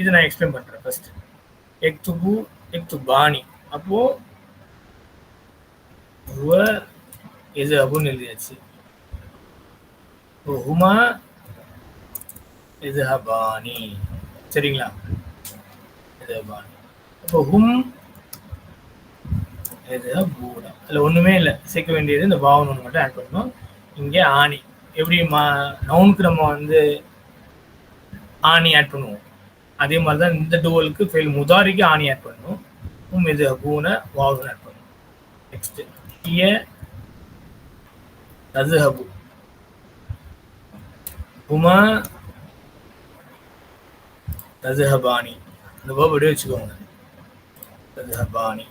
இது நான் எக்ஸ்பிளைன் பண்றேன் ஃபர்ஸ்ட் எக்துபு எக்துபானி அப்போ ஹுவ இது அபுன்னு எழுதியாச்சு? ஹுமா இது ஹபானி சரிங்களா? இது ஹபானி அப்போ ஹும் இது பூடா அதில் ஒன்றுமே இல்லை. சேர்க்க வேண்டியது இந்த பாவன் ஒன்று மட்டும் ஆட் பண்ணணும். இங்கே ஆணி. எப்படி மா நவுனுக்கு நம்ம வந்து ஆணி ஆட் பண்ணுவோம்? அதே மாதிரி தான் இந்த டூவலுக்கு ஃபெயில் முதாரிக்கு ஆணி ஆட் பண்ணும். இது பூனை வாவுன்னு ஆட் பண்ணும். நெக்ஸ்ட் இய உமா ஹுமா ததுஹபானி இந்த வேர்ப் அப்படியே வச்சுக்கோங்க. ததுஹபானி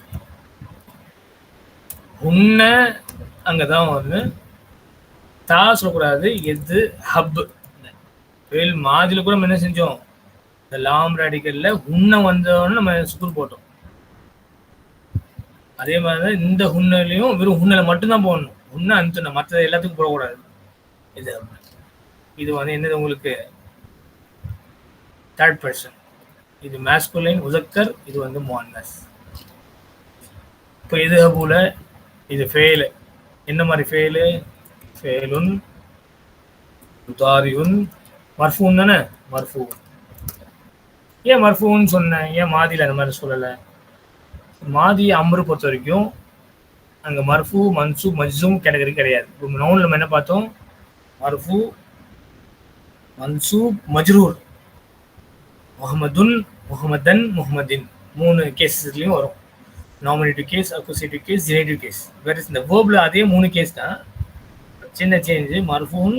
உன்ன அங்கதான் வந்து தா சொல்லக்கூடாது எது ஹப். வேல் மாதில கூட நம்ம என்ன செஞ்சோம்? இந்த லாம் ராடிக்கல்ல உன்ன வந்தோன்னு நம்ம ஸ்கூல் போட்டோம். அதே மாதிரி தான் இந்த ஹுன்னலையும் வெறும் ஹுன்னல மட்டும்தான் போடணும். உன்னை அந்த மற்ற எல்லாத்துக்கும் போடக்கூடாது. இது இது வந்து என்னது உங்களுக்கு? தேர்ட் பர்சன் இது மேஸ்குலைன் உதக்கர் இது வந்து மோன்னஸ் இப்போ இது போல இது ஃபெயிலு என்ன மாதிரி ஃபெயிலு ஃபெயிலுன் உதாரியுன் மர்ஃபூன் தானே? மர்ஃபூன். ஏன் மர்ஃபூன்னு சொன்னேன்? ஏன் மாதியில் அந்த மாதிரி சொல்லலை? மாதி அம்ரு பொறுத்த வரைக்கும் அங்கே மர்ஃபூ மன்சூ மஜ்சூம் கேட்டகரி கிடையாது. இப்போ நவுன் நம்ம என்ன பார்த்தோம்? மர்ஃபூ மன்சூப் மஜ்ரூர். முகமதுன் முகமதன் முகமதின் மூணு கேஸஸ்லையும் வரும். Nominative case accusative case genitive case வேற இந்த வேர்பில் அதே மூணு கேஸ் தான். சின்ன சேஞ்சு மர்ஃபூன்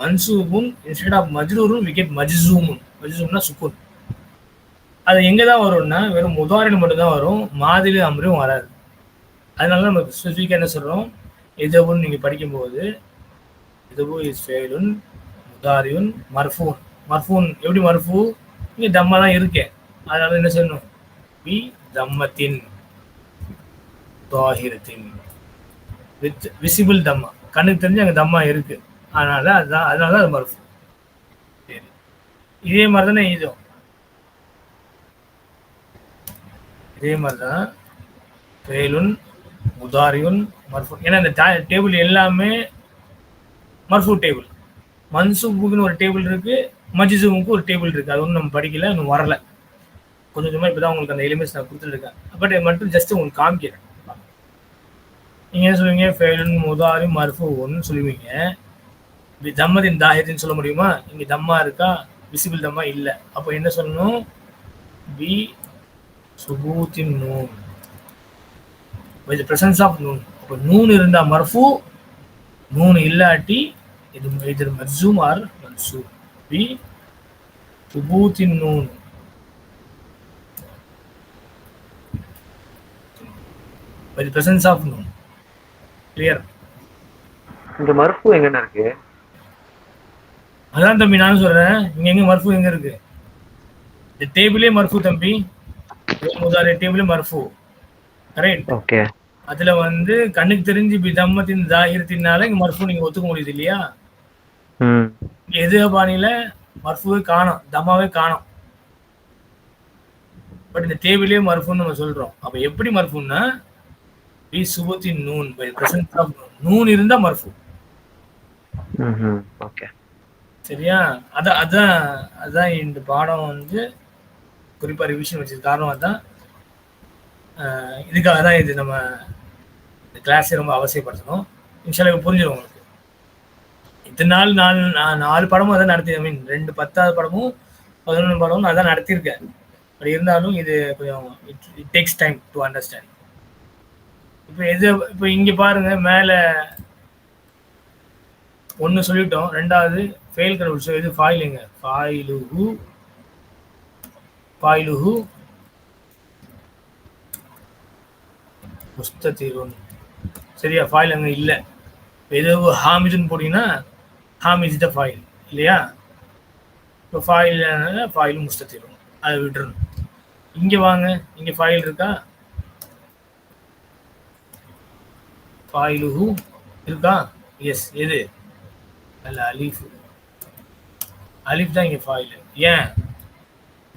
மன்சூபும் இன்ஸ்டெட் ஆஃப் மஜ்ரூரும் விக்கெட் மஜ்ஜூமும் மஜ்சூம்னா சுக்குன். அது எங்கே தான் வரும்னா வெறும் உதாரணம் மட்டும்தான் வரும். மாதிரி அமரும் வராது. அதனால நம்ம ஸ்பெசிஃபிக்காக என்ன சொல்கிறோம் எதவுன்னு நீங்கள் படிக்கும்போது எதவு இஸ் ஃபெயிலுன் முதாரியுன் மர்ஃபூன். மர்ஃபூன் எப்படி மர்ஃபூ? இங்கே தம்மா தான் இருக்கேன் அதனால என்ன சொல்லணும்? பி தம்மத்தின் தாஹிரத்தின் வித் விசிபிள் தம்மா. கண்ணுக்கு தெரிஞ்சு அங்கே தம்மா இருக்குது அதனால அதுதான் அதனால தான் அது மர்ஃபூ. சரி. இதே மாதிரி தானே இதுவும். இதே மாதிரி தான் ஃபெயிலுன் முதாரியுன் மர்ஃபூன். ஏன்னா இந்த டேபிள் எல்லாமே மர்ஃபூ டேபிள். மன்சூபுக்குன்னு ஒரு டேபிள் இருக்கு மஜிசூமுக்கு ஒரு டேபிள் இருக்கு. அது ஒன்றும் நம்ம படிக்கல இன்னும் வரல. கொஞ்சம் கொஞ்சமாக இப்போ தான் உங்களுக்கு அந்த எலிமெண்ட்ஸ் நான் கொடுத்துருக்கேன் பட் மட்டும் ஜஸ்ட் உங்களுக்கு காமிக்கிறேன். நீங்க என்ன சொல்லுவீங்க? ஃபெயிலுன் முதாரி மர்ஃபு ஒன்னு சொல்லுவீங்க. இப்படி தம்மதின் தாஹிரின்னு சொல்ல முடியுமா? இங்கே தம்மா இருக்கா? விசிபிள் தம்மா இல்லை. அப்போ என்ன சொல்லணும்? பி சுபூத்தின் நூன். வித் பிரசன்ஸ் ஆஃப் நூன். அப்போ நூன் இருந்தா மர்ஃபு நூன் இல்லாட்டி இது இது மர்சூம் ஆர் மன்சூ பி சுபூத்தின் நூன். வித் பிரசன்ஸ் ஆஃப் நூன். கிளியர் இங்க மறுப்பு எங்கண்ணா இருக்கு? அதான் தம்பி நானும் சொல்றேன். இங்க எங்க மர்ஃபு எங்க இருக்கு? இந்த டேபிளே மர்ஃபு தம்பி. டேபிளே மர்ஃபு. கரெக்ட் ஓகே அதுல வந்து கண்ணுக்கு தெரிஞ்சு தம்மத்தின் தாகிரத்தினால இங்க மர்ஃபு நீங்க ஒத்துக்க முடியுது இல்லையா? எது பாணியில மர்ஃபுவே காணும் தம்மாவே காணும். பட் இந்த டேபிளே மர்ஃபுன்னு நம்ம சொல்றோம். அப்ப எப்படி மர்ஃபுன்னா பி சுபத்தின் நூன் பை பிரசன்ஸ் ஆஃப் நூன் இருந்தா மர்ஃபு. ஓகே சரியா? அதான் அதான் அதான் இந்த பாடம் வந்து குறிப்பாக ரிவிஷன் வச்சது காரணம் தான் ஆஹ் இதுக்காக தான் இது நம்ம இந்த கிளாஸை ரொம்ப அவசியப்படுத்தணும். இன்ஷால்லா புரிஞ்சிடும் உங்களுக்கு. இத்தனை நாள் நாலு நாலு படமும் அதான் நடத்தி ஐ மீன் ரெண்டு பத்தாவது படமும் பதினொன்று படமும் அதான் நடத்தியிருக்கேன். பட் இருந்தாலும் இது கொஞ்சம் it takes time to understand இப்போ எது இப்போ இங்கே பாருங்க மேலே ஒன்று சொல்லிட்டோம் ரெண்டாவது ஃபெயில் கண்டுபிடிச்சோம் இது ஃபாயிலுங்க ஃபாயிலுஹு ஃபாயிலுஹு முஸ்ததிருன் சரியா ஃபாயில் அங்கே இல்லை. ஏதோ ஹாமிதுன்னு போட்டிங்கன்னா ஹாமிஸ் த ஃபாயில் இல்லையா? இப்போ ஃபாயில் ஃபாயில் முஸ்ததிருன் அதை விட்டுறணும். இங்கே வாங்க. இங்கே ஃபாயில் இருக்கா? ஃபாயிலுஹு இருக்கா? எஸ் எது? அல்ல அலீஃப். அலீஃப் தான் இங்கே ஃபாயில் ஏன்?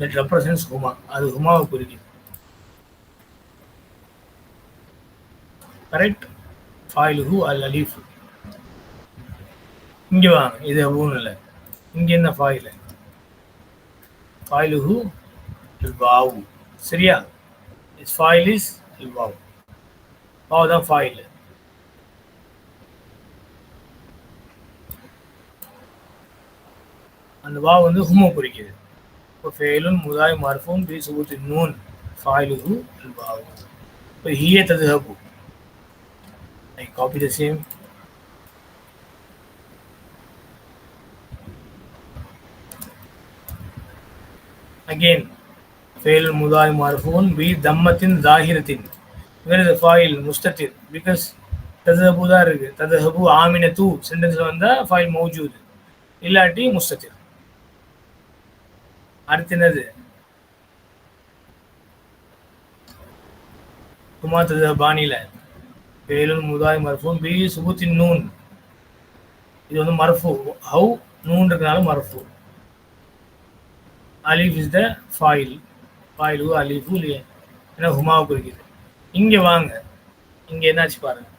தட் ரெப்ரசன்ஸ் ஹுமா அது ஹுமாவை குறிக்கும். கரெக்ட் ஃபாயில் ஹூ அல் அலீஃப் இங்க வாங்க. இது ஒன்றும் இல்லை. இங்க என்ன ஃபாயில் ஃபாயில் ஹூ வாவு சரியா? இஸ் ஃபாயில் இஸ் வாவு வாவு தான் ஃபாயில் அந்த வாவு வந்து ஹுமோ குறிக்கிறது இப்போ ஃபேலுன் முதாய் மர்ஃபூன் பி சுபுத்தி நூன் ஃபாயிலுஹு அல் வாவு இப்போ ஹிய ததுஹபு I copy the same. Again, fail mudai marfun bi dammatin zahiratin. Where is the file mustatir? Because ததஹபு தான் இருக்கு ததஹபு ஆமின தூ சென்டென்ஸ்ல வந்தா ஃபைல் மௌஜூது இல்லாட்டி முஸ்தத்திர் அடுத்து என்னது பாணியில. ததஹபானில முதாய் மர்ஃபூன் பி சுபுத்தின் நூன். இது வந்து மர்ஃபு ஹவு நூன் இருக்கனால மர்ஃபு அலீஃப் இஸ் த ஃபாயில். ஃபாயிலு அலீஃபு இல்லையே ஏன்னா ஹுமாவை குறிக்கிறது இங்கே வாங்க. இங்கே என்னாச்சு பாருங்க.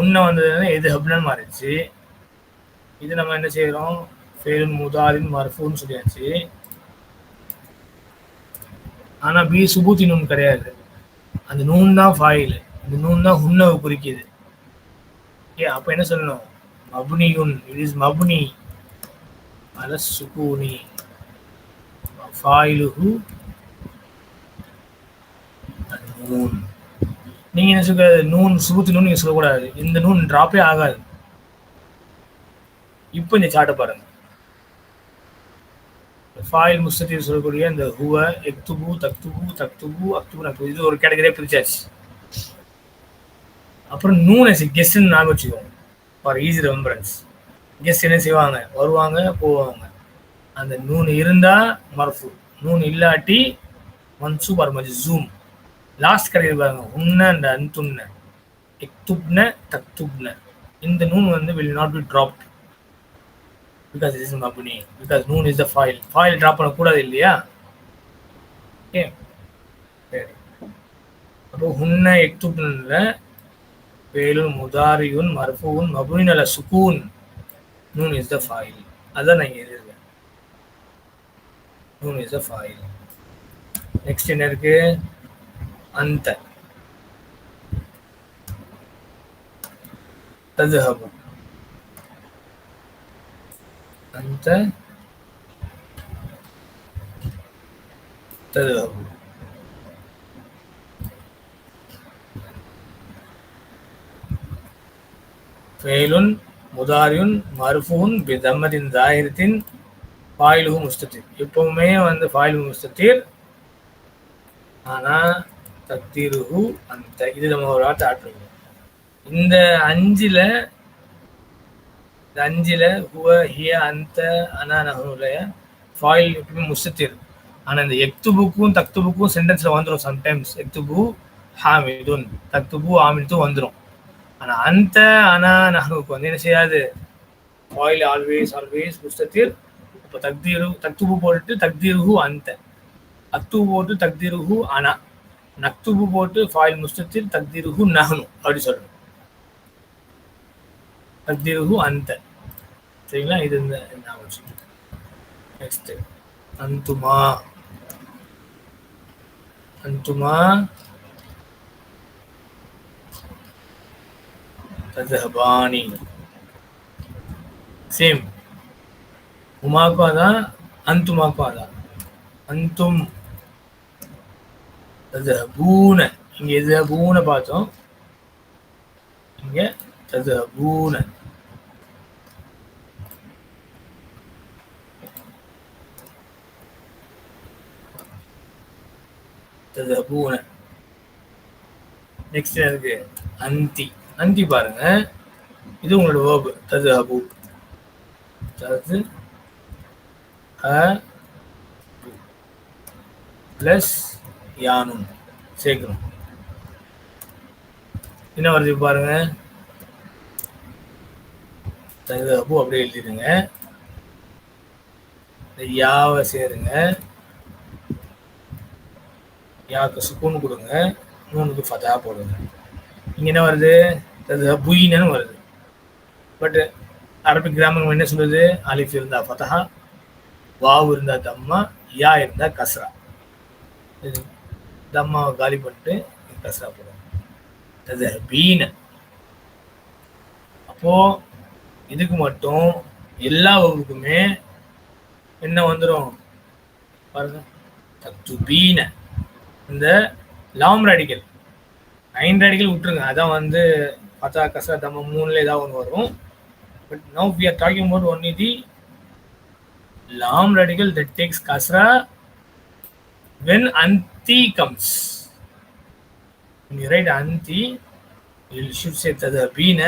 உன்ன வந்ததுன்னா எது ஹப்னு மாறிடுச்சு. இது நம்ம என்ன செய்யறோம் ஃபேலுன் முதாரின் மர்ஃபூன்னு சொல்லியாச்சு. ஆனா பி சுபூத்தி நூன் கிடையாது. அந்த நூன் தான் ஃபாயில் இந்த நூன் தான் ஹுன்னவை குறிக்குது. ஏ அப்போ என்ன சொல்லணும்? மபுனியுன் இட் இஸ் மபுனி. அல சுகூனி ஃபாயிலுஹு. நூன். நீங்க என்ன சொல்ல நூன் சுபூத்தி நூன் நீங்க சொல்லக்கூடாது. இந்த நூன் டிராப்பே ஆகாது. இப்போ இந்த சாட்டை பாருங்க. ஃபாயில் முஸ்தீர் சொல்லக்கூடிய இந்த ஹுவ எக்துபு தக்துபு தக்துபு அக்துபு. நக்துபு இது ஒரு கேட்டகரியா பிரிச்சாச்சு. அப்புறம் நூன் கெஸ்ட்னு ஞாபகம் வச்சுக்கோங்க. ஃபார் ஈஸி ரெம்பரன்ஸ் கெஸ்ட் என்ன செய்வாங்க? வருவாங்க போவாங்க. அந்த நூன் இருந்தால் மரஃபு. நூன் இல்லாட்டி மன்சூப் ஆர் மஜ்சூம் லாஸ்ட் கடையில் பாருங்க. உன்ன அந்த அந்துன்ன எக்துப்ன தக்துப்ன. இந்த நூன் வந்து will not be dropped because is மபுனி because நூன் இஸ் த ஃபாயில் ஃபாயில் ட்ராப் பண்ணக்கூடாது இல்லையா? ஓகே சரி அப்போ ஹுன்ன எக்துப்னில் வேலுன் முதாரியுன் மர்ஃபூன் மபுனின் அல்ல சுகூன். நூன் இஸ் த ஃபாயில் அதான் நான் எழுதுவேன் நூன் இஸ் த ஃபாயில் நெக்ஸ்ட் என்ன இருக்கு? அந்த. ததுஹபு. அந்த ஃபெயிலுன் முதாரியுன் மருஃபூன் பிதமரின் தாயிரத்தின் ஃபாயிலுகு முஸ்தத்தீர் எப்பவுமே வந்து ஃபாயிலுகு முஸ்தத்தீர் ஆனா தத்தீருகு அந்த இது நம்ம ஒரு வார்த்தை ஆட் இந்த அஞ்சில் அஞ்சுல ஹுவ ஹிய அந்த அனானுடைய ஃபாயில் எப்பவுமே முஸ்தத்தீர் ஆனால் இந்த எக்துபுக்கும் தக்துபுக்கும் சென்டென்ஸில் வந்துடும் சம்டைம்ஸ் எக்துபு ஹாமிதுன். தக்துபு ஆமிதும் வந்துடும் ஆனால் அந்த அனா நஹுக்கு வந்து என்ன செய்யாது? ஃபாயில் ஆல்வேஸ் ஆல்வேஸ் முஸ்தத்தீர் இப்போ தக்தீரு தக்துபு போட்டு தக்தீருஹு அந்த. அக்து போட்டு தக்தீருஹு அனா. நக்துபு போட்டு ஃபாயில் முஸ்தத்தீர் தக்தீருஹு நஹனு. அப்படி சொல்லணும் தக்தீருகு அந்த. சரிங்களா? இது இந்த நெக்ஸ்ட் அந்துமா. அந்துமா. ததபானி சேம் உமாக்கும் அதான் அந்துமாக்கும் அதான் அந்தும் இங்க எது பூனை பார்த்தோம். இங்க இங்கே பூனை ததபூன நெக்ஸ்ட் எனக்கு அந்தி அந்தி பாருங்க. இது உங்களோட வேர்பு தது அபு தது அ ப்ளஸ் யானும். சேர்க்கணும் என்ன வருது பாருங்க? தது அபு அப்படியே எழுதிடுங்க. யாவை சேருங்க. யாவுக்கு சுக்குன்னு கொடுங்க நூனுக்கு ஃபதா போடுங்க. இங்கே என்ன வருது? அது புயின்னு வருது. பட் அரபிக் கிராமங்கள் என்ன சொல்லுது? அலிஃப் இருந்தா ஃபதஹா வாவு இருந்தா தம்மா யா இருந்தா கஸ்ரா. இது தம்மாவை காலி பண்ணிட்டு கஸ்ரா போடுவாங்க அது பீன. அப்போ இதுக்கு மட்டும் எல்லா வகுப்புக்குமே என்ன வந்துடும் பாருங்க. தத்துபீன இந்த லாம் ரேடிக்கல் நைன் ரேடிக்கல் விட்டுருங்க அதான் வந்து பார்த்தா கசா தம்ம மூணுல ஏதாவது ஒன்று வரும் but no we are talking about only the லாம் ரேடிக்கல் தட் டேக்ஸ் கசரா வென் அந்தி கம்ஸ் ரைட் அந்தி இல் ஷுட் சே தது பீன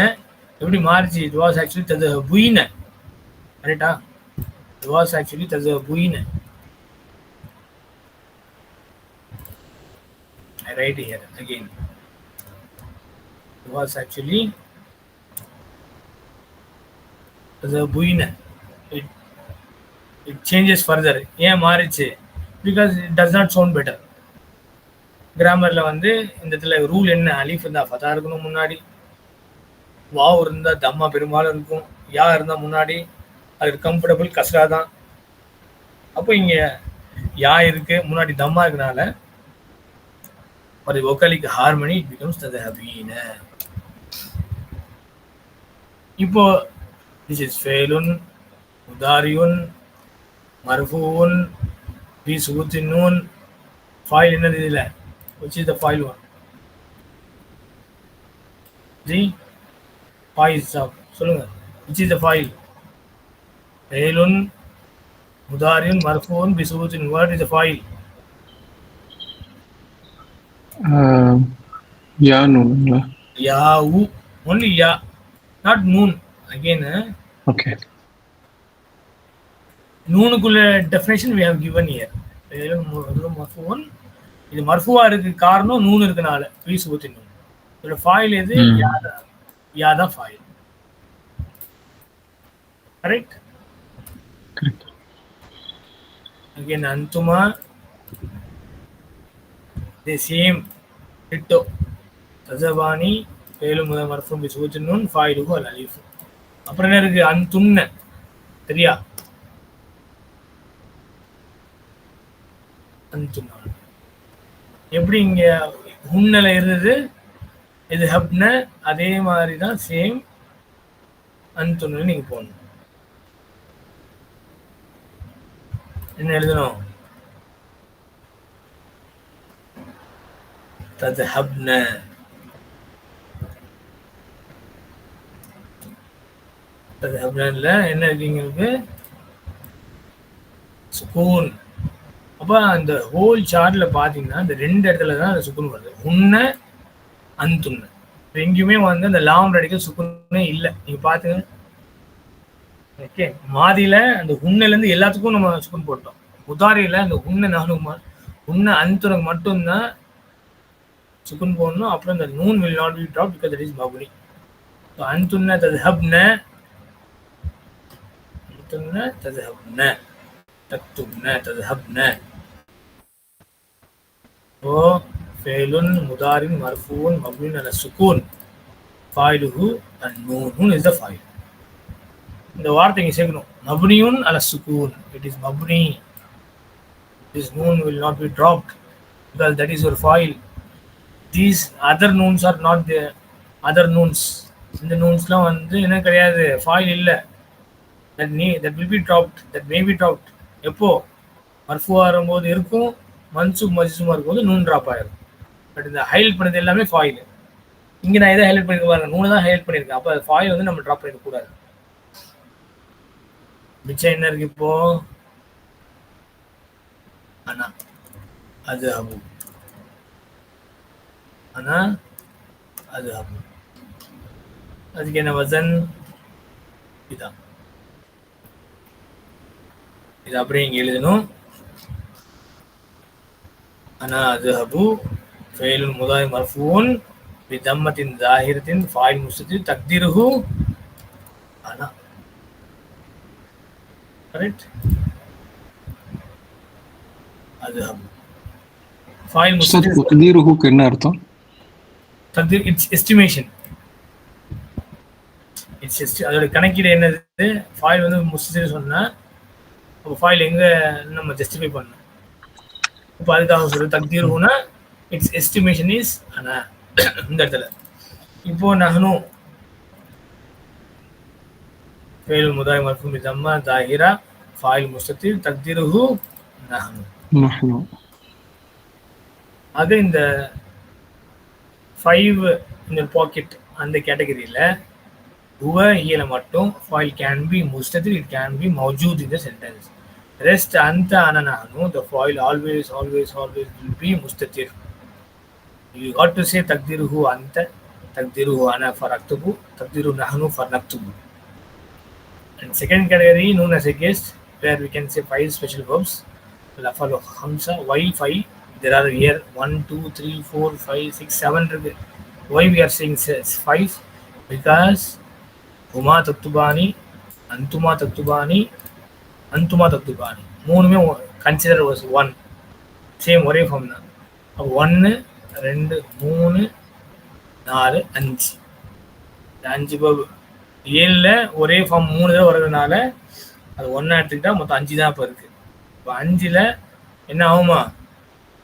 எப்படி மாறிச்சு இட் வாஸ் ஆக்சுவலி தது புயின ரைட்டா இட் வாஸ் ஆக்சுவலி தது புயின I write here again. It was actually tadhabina. It it changes further ஏன் மாறிச்சு? Because it does not sound better கிராமரில் வந்து இந்த இடத்துல ரூல் என்ன? அலீஃப் இருந்தால் ஃபதா இருக்கணும் முன்னாடி. வாவ் இருந்தால் தம்மா பெரும்பாலும் இருக்கும். யா இருந்தால் முன்னாடி. அது கம்ஃபர்டபுள் கஸ்ரா தான் அப்போ இங்கே யா இருக்குது முன்னாடி தம்மா இருக்கனால ஒரு ஒக்கலிக்கு ஹார்மனி இட் பிகம்ஸ் தது ஹபீன இப்போ திஸ் இஸ் ஃபேலுன் உதாரியுன் மர்ஃபூன் பி சுகுத்தின் நூன் ஃபாயில் என்னது இதில்? Which is the file one? ஜி ஃபாயில் சாப் சொல்லுங்க. Which is the file? ஃபெயிலுன் முதாரியுன் மர்ஃபூன் பி சுகுத்தின் what is the ஃபைல் யா நூனுங்களா யாவு only யா not நூன் again? ஓகே நூனுக்குள்ள டெஃபினேஷன் given here. ஃபெயிலுன் மர்ஃபூன் இது மர்ஃபுவா இருக்கு காரணம் நூன் இருக்கனால பி சுகுத்தின் நூன் இதோட ஃபாயில் எது? ம். யா தான். யா தான் foil correct correct again antuma the same ditto தசபானி பேலும் முதல் மர்ஃபும் பி சுகுத்தின் ஃபாயிலுகு அல் அலிஃபு அப்புறம் என்ன இருக்கு? அந்துன்ன சரியா அந்துன்னா எப்படி இங்க ஹுன்னல இருந்தது? இது ஹப்ன அதே மாதிரி தான் சேம் அந்துன்னு நீங்க போடணும். என்ன எழுதணும்? تذهبن தذهبنல என்ன இருக்கு சுகூன் அப்ப அந்த ஹோல் சார்ட்ல பாத்தீங்கன்னா அந்த ரெண்டு இடத்துல தான் அந்த சுகுன் வருது. உன்ன அந்துன்ன. எங்கேயுமே வந்து அந்த லாங் ரடிக்கல் சுக்குன்னே இல்லை. நீங்க பாத்துங்க. ஓகே. மாதியில அந்த உன்னிலேருந்து எல்லாத்துக்கும் நம்ம சுக்குன் போட்டோம். உதாரியில அந்த உன்ன நானுமா உன்ன அந்துனக்கு மட்டும்தான் சுக்குன் போடணும் அப்புறம் இந்த noon will not be drop because that is மபுனி so அந்துன்ன ததுஹப்ன அந்துன்ன ததுஹப்ன தக்துப்ன ததுஹப்ன ஓ ஃபேலுன் முதாரின் மர்ஃபூன் மபுனின் அல சுக்கூன் ஃபாயிலுஹு அன் நூன் நூன் இஸ் த ஃபாயில் இந்த வார்த்தை இங்கே சேர்க்கணும் மபுனியுன் அல சுக்கூன் இட் இஸ் மபுனி this noon will not be dropped because that is your file. These other nouns are not the other nouns இந்த நூன்ஸ்லாம் வந்து என்ன கிடையாது. ஃபாயில் இல்லை. தட் நீ that will be dropped that may be dropped எப்போ? மர்ஃபுவா வரும்போது இருக்கும். மன்சூப் மஜ்சூமா இருக்கும்போது நூன் ட்ராப் ஆயிரும். பட் இந்த ஹைலைட் பண்ணது எல்லாமே ஃபாயில் இங்கே நான் எதை ஹைலைட் பண்ணிருக்க பாருங்க. நூனை தான் ஹைலைட் பண்ணியிருக்கேன். அப்போ ஃபாயில் வந்து நம்ம ட்ராப் பண்ணிடக்கூடாது மிச்சம் என்ன இருக்கு இப்போ? அண்ணா அது ஆகும். அண்ணா அது அபு அதுக்கு என்ன வசன்? இதான். இது அப்படியே இங்கே எழுதணும். அண்ணா அது அபு ஃபெயிலுல் முதாய் மர்ஃபூன் பிதம்மத்தின் தாஹிரத்தின் ஃபாயில் முஸ்ததி தக்திருஹு. அண்ணா கரெக்ட் அது அபு. ஃபாயில் உஸ்தாத் முஸ்ததிர் என்ன அர்த்தம்? தக்தீர் இட்ஸ் எஸ்டிமேஷன் இட்ஸ் எஸ்டி அதோட கணக்கீடு என்னது? ஃபாயில் வந்து முஸ்ததிர் சொன்னா அப்போ ஃபாயில் எங்க நம்ம ஜஸ்டிஃபை பண்ணணும்? இப்போ அதுக்காக சொல்லு தக்தீருனா இட்ஸ் எஸ்டிமேஷன் இஸ் ஆனா இந்த இடத்துல. இப்போ நகனும் ஃபெயில் முதாய் மர்ஃபூம் பிதம்மா தாஹிரா ஃபாயில் முஸ்ததிர் தக்தீருஹு நஹனு அது இந்த ஃபைவ் இந்த பாக்கெட் அந்த கேட்டகரியில் ஹுவ ஹியல மட்டும் ஃபாயில் கேன் பி முஸ்ததிர் இட் கேன் பி மௌஜூத் இன் த சென்டென்ஸ் ரெஸ்ட் அந்த அனனானு the foil always always always will be முஸ்ததிர் you got to say தக்திருஹு அந்த தக்திருஹு அன ஃபார் அக்துபு தக்திரு நஹனு ஃபார் நக்துபு And second category known as a guest, where we can say five special verbs. Lafal Hamza, why five? There are here one two three four five six seven இருக்கு. Why we are sing five because Uma தத்துபாணி அந்துமா தத்துபாணி அந்துமா தத்துபாணி மூணுமே consider was one same ஒரே form தான். அப்போ ஒன்று ரெண்டு மூணு நாலு அஞ்சு. அஞ்சு பப் ஏழில் ஒரே ஃபார்ம் மூணு தடவை வர்றதுனால அது ஒன்றா எடுத்துக்கிட்டால் மொத்தம் அஞ்சு தான் இப்போ இருக்குது இப்போ அஞ்சில் என்ன ஆகுமா?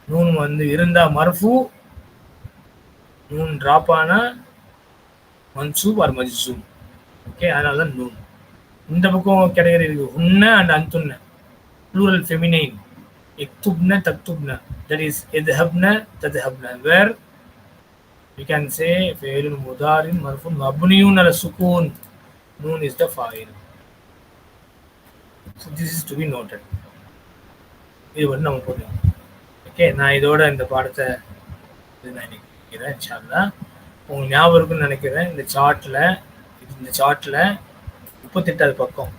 நூன் வந்து இருந்தால் மர்ஃபு நூன் ட்ராப் ஆனால் மன்சூப் ஆர் மஜ்சூம் ஓகே அதனால தான் நூன் இந்த பக்கம் கேட்டகரி இருக்கு உன்ன அண்ட் அந்துன்ன ப்ளூரல் ஃபெமினைன் எக்துப்ன தக்துப்ன தட் இஸ் எத்ஹப்ன தத்ஹப்ன where we can say فعل مضارع مرفوع مبني على السكون نون is the fa'il so this is to be noted இது வந்து நம்ம போடலாம் ஓகே நான் இதோட இந்த பாடத்தை இது நான் நினைக்கிறேன் இன்ஷால்லா உங்களுக்கு ஞாபகம் இருக்குன்னு நினைக்கிறேன் இந்த சார்ட்டில் இந்த சார்ட்டில் முப்பத்தெட்டாவது பக்கம்.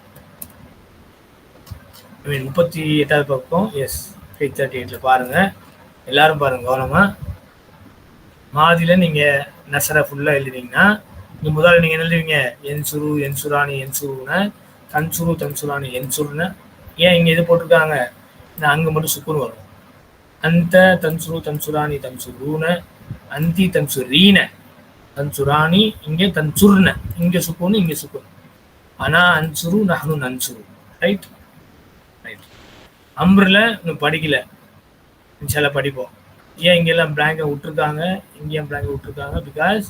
ஐ மீன் முப்பத்தி எட்டாவது பக்கம் எஸ் ஃபைவ் தேர்ட்டி எயிட்டில் பாருங்கள் எல்லாரும் பாருங்கள் கவனமாக மாதில நீங்க நசரை ஃபுல்லா எழுதுனீங்கன்னா நீங்க முதல்ல நீங்க என்ன எழுதுவீங்க? தன் சுரு தன் தன்சுரு என் என்சுருன ஏன் இங்க இது போட்டிருக்காங்க? நான் அங்க மட்டும் சுக்குன்னு வரும். அந்த தன்சுரு தன்சுராணி தன்சுரூன அந்தி தன்சுரீன தன்சுராணி இங்கே தன்சுர்ன இங்க சுக்குன்னு இங்க சுக்குன் ஆனா அன்சுரு நஹனு நன்சுரு ரைட் ரைட் அம்ரில் இன்னும் படிக்கல இன்ஷால்லா படிப்போம் ஏன் இங்கெல்லாம் பிளாங்கை விட்டுருக்காங்க இங்கேயும் பிளாங்கை விட்டுருக்காங்க பிகாஸ்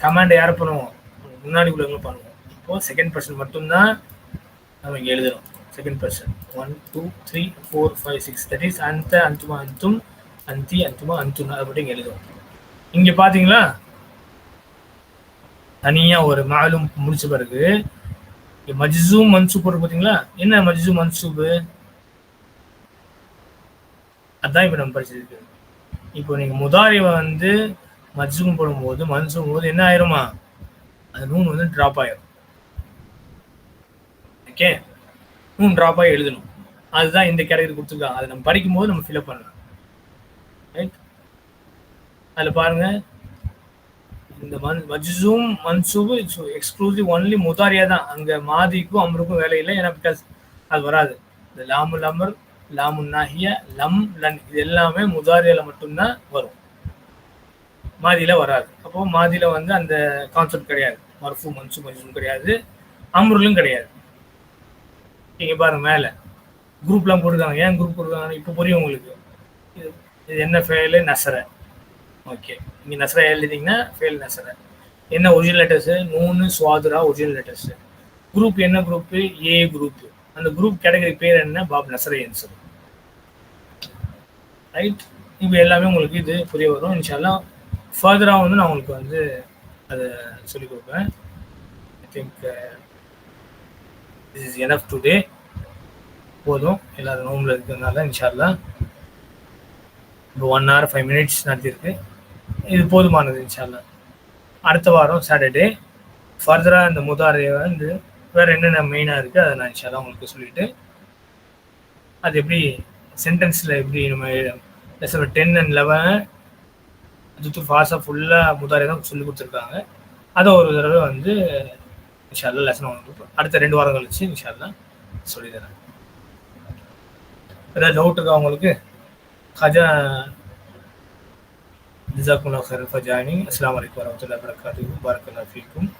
கமாண்டை யார் பண்ணுவோம் முன்னாடி உள்ளவங்களும் பண்ணுவோம் இப்போ செகண்ட் பர்சன் மட்டும்தான் நம்ம இங்கே எழுதுறோம் second person one two three four five six that is அந்த அந்துமா அந்தும் அந்தி அந்துமா அந்துனா அதை இங்கே எழுதுவோம். இங்கே பார்த்தீங்களா தனியாக ஒரு மாலும் முடிச்ச பிறகு இங்க மஜ்சூம் மன்சூப் போட்டு பார்த்தீங்களா என்ன மஜ்சூ மன்சூப் அதான் இப்போ நம்ம படிச்சிருக்கு இப்போ நீங்க முதாரிவை வந்து மஜ்சூம் போடும்போது மன்சூம் போது என்ன ஆயிருமா? அது நூன் வந்து ட்ராப் ஆயிரும். ஓகே மூணு ட்ராப்பாக எழுதணும். அதுதான் இந்த கேட்டகரி கொடுத்துருக்காங்க. அதை நம்ம படிக்கும் போது நம்ம ஃபில்அப் பண்ணலாம். ரைட் அதில் பாருங்க. இந்த மன் மஜ்சூம் மன்சூபு எக்ஸ்க்ளூசிவ் ஒன்லி முதாரியா தான். அங்கே மாதிக்கும் அமருக்கும் வேலை இல்லை. ஏன்னா பிகாஸ் அது வராது. இந்த லாமு லமர் லாமு நாஹிய லம் லன் இது எல்லாமே முதாரியால மட்டும்தான் வரும். மாதியில வராது. அப்போ மாதியில வந்து அந்த கான்செப்ட் கிடையாது. மர்ஃபு மன்சூ மன்சூம் கிடையாது. அம்ருலும் கிடையாது. நீங்க பாருங்க மேல. குரூப்லாம் போட்டுருக்காங்க. ஏன் குரூப் போட்டுருக்காங்க இப்போ புரியும் உங்களுக்கு. இது இது என்ன ஃபெயிலு நசரை. ஓகே இங்கே நசர எழுதிங்கன்னா ஃபெயில் நசரை. என்ன ஒரிஜினல் லெட்டர்ஸு நூனு சுவாதுரா ஒரிஜினல் லெட்டர்ஸு குரூப் என்ன குரூப் ஏ குரூப் அந்த குரூப் கேட்டகரி பேர் என்ன? பாப் நசரையன்ஸ் ரைட் இப்போ எல்லாமே உங்களுக்கு இது புரிய வரும். இன்ஷால்லாம் ஃபர்தராக வந்து நான் உங்களுக்கு வந்து அதை சொல்லிக் கொடுப்பேன். I think this is enough today போதும். எல்லாரும் ரூமில் இருக்கிறதுனால இன்ஷால்லா இப்போ ஒன் ஹவர் ஃபைவ் மினிட்ஸ் நடத்தியிருக்கு. இது போதுமானது இன்ஷால்லா அடுத்த வாரம் சாட்டர்டே ஃபர்தராக இந்த முதாரையை வந்து வேறு என்னென்ன மெயினாக இருக்குது அதை நான் இன்ஷால்லா உங்களுக்கு சொல்லிவிட்டு அது எப்படி சென்டென்ஸில் எப்படி நம்ம லெசன் டென் அண்ட் லெவன் அது ஃபாஸ்ட்டாக ஃபுல்லாக முதாரை தான் சொல்லி கொடுத்துருக்காங்க. அதை ஒரு தடவை வந்து இன்ஷால்லா லெசன் ஒன்று அடுத்த ரெண்டு வாரம் கழிச்சு இன்ஷால்லா சொல்லி தரேன் ஏதாவது டவுட் இருக்கா உங்களுக்கு? ஹஜா ஜிசாக்குல்லா ஹர் ஃபஜானி. அஸ்லாம் வலைக்கம் வரமத்துல வரகாத்து பாரக்கல்லா ஃபீக்கும்.